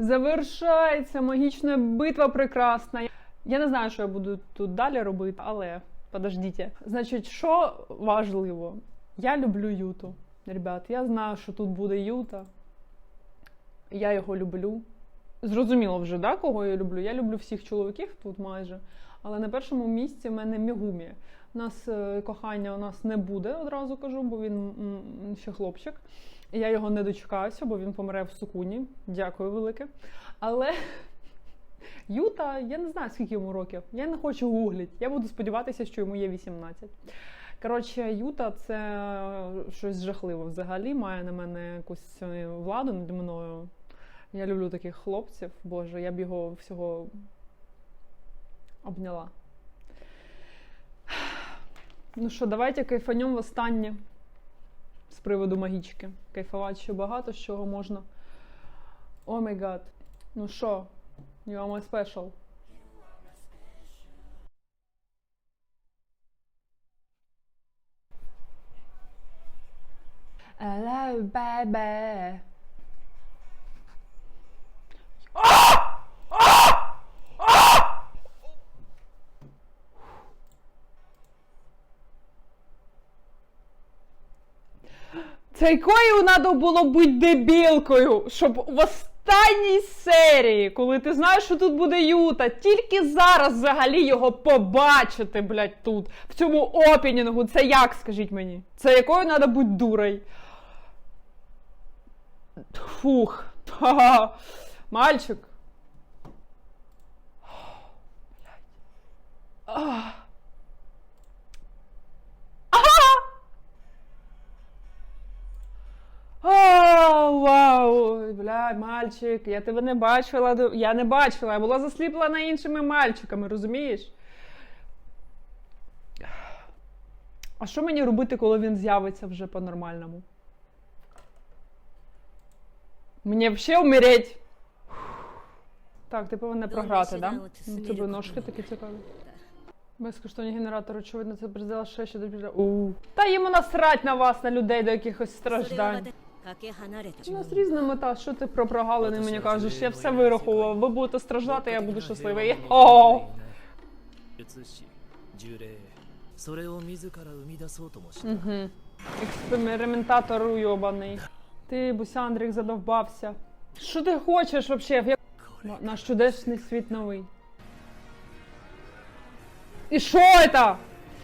Завершається магічна битва прекрасна. Я не знаю, що я буду тут далі робити, але подождіть. Значить, що важливо? Я люблю Юту. Ребят, я знаю, що тут буде Юта. Я його люблю. Зрозуміло вже, да, кого я люблю? Я люблю всіх чоловіків тут майже. Але на першому місці в мене Мігумі. У нас е, кохання у нас не буде, одразу кажу, бо він ще хлопчик. Я його не дочекаюся, бо він помре в сукуні. Дякую велике. Але Юта, я не знаю, скільки йому років. Я не хочу гуглити. Я буду сподіватися, що йому є 18. Коротше, Юта це щось жахливе взагалі. Має на мене якусь владу над мною. Я люблю таких хлопців. Боже, я б його всього обняла. Ну що, давайте кайфанем в останнє з приводу магічки. Кайфувати ще багато з чого можна. О май гад. Ну що, you are my special. Hello, baby. Це якою треба було бути дебілкою, щоб в останній серії, коли ти знаєш, що тут буде Юта, тільки зараз взагалі його побачити, блядь, тут, в цьому опінінгу. Це як, скажіть мені? Це якою треба бути дурей? Фух. Мальчик. Блядь. Ах. Ага! О, вау! Ой, Бля, Мальчик, я тебе не бачила, я не бачила, я була засліплена іншими мальчиками, розумієш? А що мені робити, коли він з'явиться вже по-нормальному? Мені взагалі умереть. Так, ти повинен програти, так? Да? Ну, тебе ножки такі цікаві. Безкоштовні генератор, очевидно, це призвело ще ще до Та їм насрать на вас, на людей, до якихось страждань. У нас різна мета. Що ти про прогалини мені кажеш? Я все вирахував. Ви будете страждати, я буду щасливий. О! Експериментатор уйобаний. Ти, Бусяндрик, задовбався. Що ти хочеш взагалі? Наш чудесний світ новий. І що це?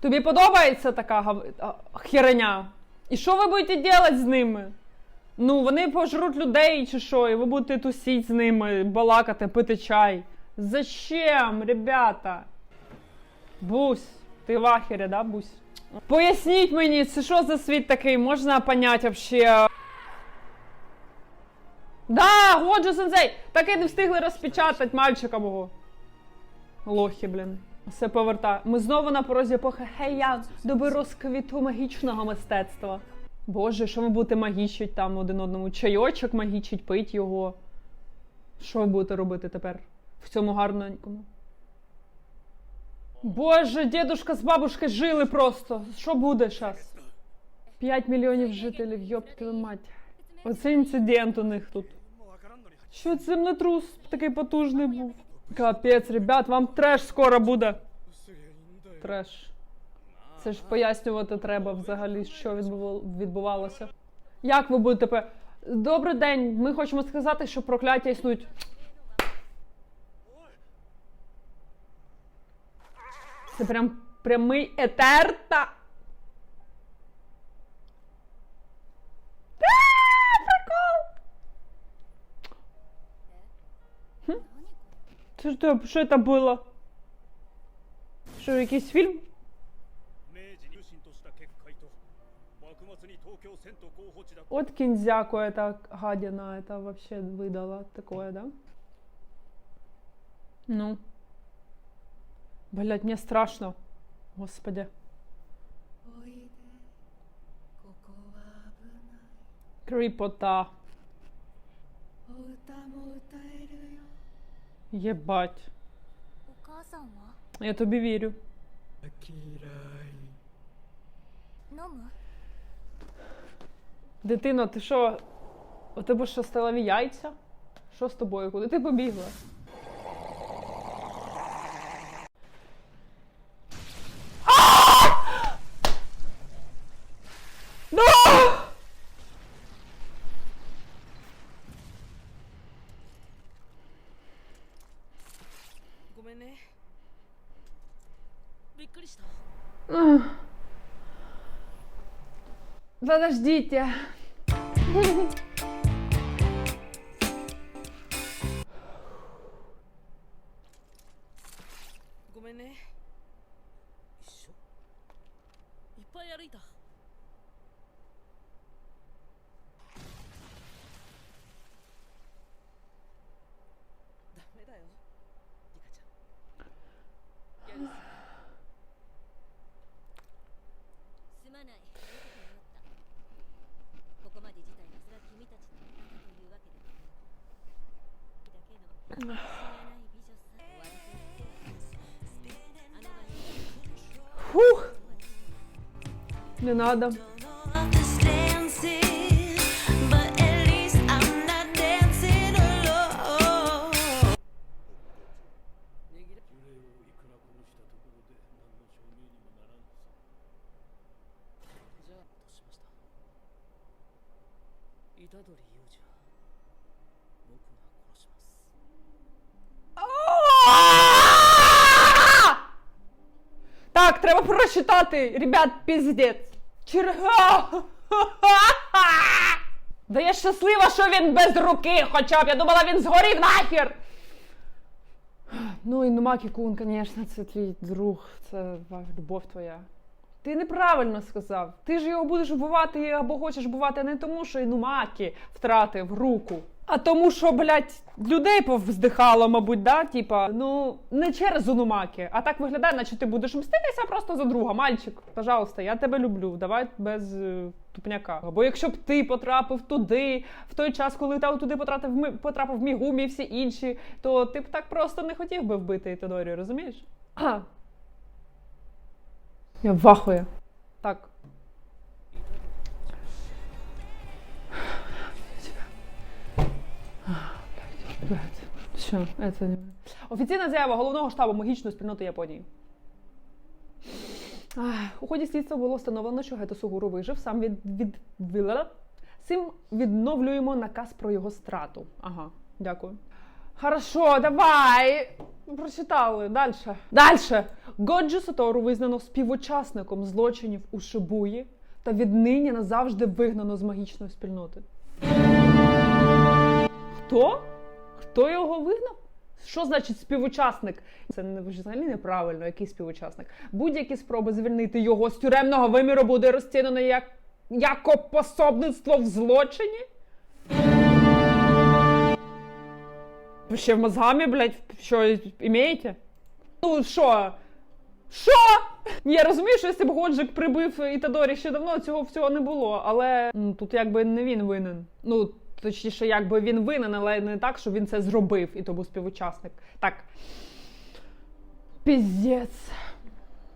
Тобі подобається така херня? І що ви будете робити з ними? Ну, вони пожруть людей чи що, і ви будете тусіть з ними, балакати, пити чай. Зачем, ребята? Бусь, ти в ахері, да, Бусь? Поясніть мені, це що за світ такий? Можна понять вообще? Да, Годжо сенсей! Так і не встигли розпечатати мальчика мого. Лохи, блін. Все повертає. Ми знову на порозі епохи Хея, доби розквіту магічного мистецтва. Боже, що ви будете магічить там один одному? Чайочок магічить, пить його. Що ви будете робити тепер в цьому гарненькому? Боже, дедушка з бабушкою жили просто. Що буде зараз? 5 мільйонів жителів, йоп мать. Оце інцидент у них тут. Що це землетрус такий потужний був? Капець, ребят, вам треш скоро буде. Треш. Це ж пояснювати треба взагалі, що відбувалося. Як ви будете тепер? Добрий день, ми хочемо сказати, що прокляття існують. Це прям прямий етер та. Прикол! Хм? Це що це було? Що, якийсь фільм? От кінзяку эта гадина, это вообще выдала такое, да? Ну. Блять, мне страшно. Господи. Крипота. Єбать. Я тобі вірю. Ну, Дитино, ти що? У тебе що сталові яйця? Що з тобою? Куди ти побігла? Ugh. Подождите. Гомене. Ищу. Ипай арыта. Фух. Не надо. Прочитати. Ребят, піздець. Черга. Да я щаслива, що він без руки хоча б. Я думала, він згорів нахер. Ну і Нумакі Кун, звісно, це твій друг, це любов твоя. Ти неправильно сказав. Ти ж його будеш вбивати або хочеш вбивати не тому, що Інумакі втратив руку, а тому, що, блядь, людей повздихало, мабуть, да? Типа, ну, не через Інумакі, а так виглядає, наче ти будеш мститися просто за друга. Мальчик, пожалуйста, я тебе люблю. Давай без е, тупняка. Або якщо б ти потрапив туди, в той час, коли та туди потрапив, Ми- потрапив Мігумі і всі інші, то ти б так просто не хотів би вбити Ітодорію, розумієш? А. Я вахую. Так. Що, це. Офіційна заява головного штабу магічної спільноти Японії. У ході слідства було встановлено, що Гето Сугуру вижив, сам від, від, від... Цим відновлюємо наказ про його страту. Ага, дякую. Хорошо, давай. Прочитали. Дальше. Дальше. Годжо Сатору визнано співучасником злочинів у Шибуї та віднині назавжди вигнано з магічної спільноти. Хто? Хто його вигнав? Що значить співучасник? Це не взагалі неправильно, який співучасник. Будь-які спроби звільнити його з тюремного виміру буде розцінено як, як пособництво в злочині? Ще в мозгами, блядь, що імеєте? Ну що? Що? Я розумію, що якщо б Годжик прибив Ітадорі ще давно, цього всього не було. Але м, тут якби не він винен. Ну, точніше, якби він винен, але не так, що він це зробив і то був співучасник. Так. Піздець.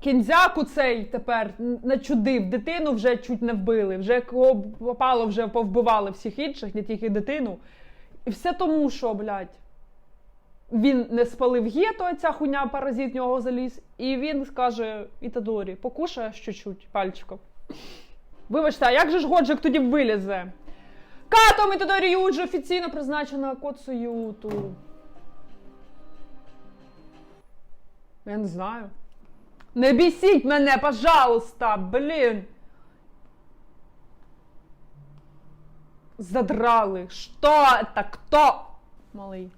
Кінзяку цей тепер начудив. Дитину вже чуть не вбили. Вже кого попало, вже повбивали всіх інших, не тільки дитину. І все тому, що, блядь, він не спалив гето, ця хуйня паразит нього заліз, і він скаже Ітадорі, покушаєш чуть-чуть пальчиком. Вибачте, а як же ж Годжик тоді вилізе? Като Ітадорі Юджі офіційно призначена Коцуюту. Я не знаю. Не бісіть мене, пожалуйста, блін. Задрали. Что это? Кто? Малий.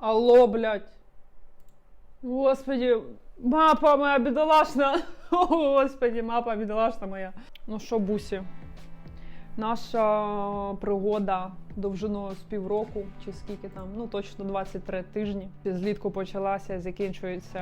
Алло, блядь. Господи, мапа моя бідолашна. О, Господи, мапа бідолашна моя. Ну що, бусі? Наша пригода довжиною з півроку, чи скільки там, ну точно 23 тижні. Злітку почалася, закінчується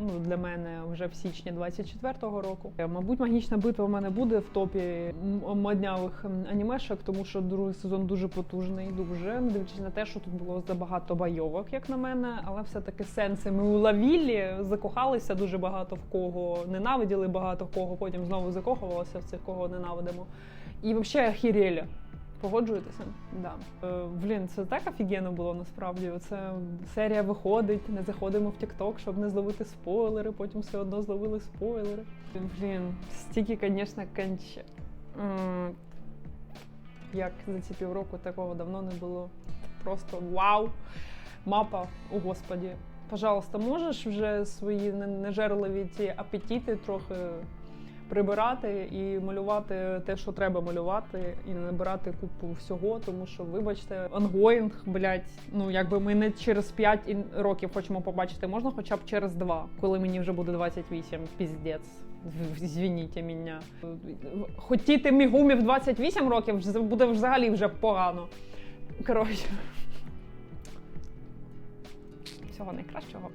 ну, для мене вже в січні 24-го року. Е, Мабуть, магічна битва в мене буде в топі моднявих анімешок, тому що другий сезон дуже потужний, дуже не дивлячись на те, що тут було забагато байовок, як на мене, але все-таки сенси ми уловілі, закохалися дуже багато в кого, ненавиділи багато в кого, потім знову закохувалися в цих, кого ненавидимо. І взагалі охерели. Погоджуєтеся? Да. Е, блін, це так офігенно було насправді. Це серія виходить, не заходимо в TikTok, щоб не зловити спойлери, потім все одно зловили спойлери. Блін, стільки, звісно, конче. Як за ці півроку такого давно не було. Просто вау! Мапа, о господі. Пожалуйста, можеш вже свої нежерливі ці апетити трохи прибирати і малювати те, що треба малювати, і набирати купу всього, тому що, вибачте, онгоїнг, блядь, ну якби ми не через 5 років хочемо побачити, можна хоча б через 2, коли мені вже буде 28, піздець. Звініть мене. Хотіти мігумі в 28 років буде взагалі вже погано. Коротше. Всього найкращого.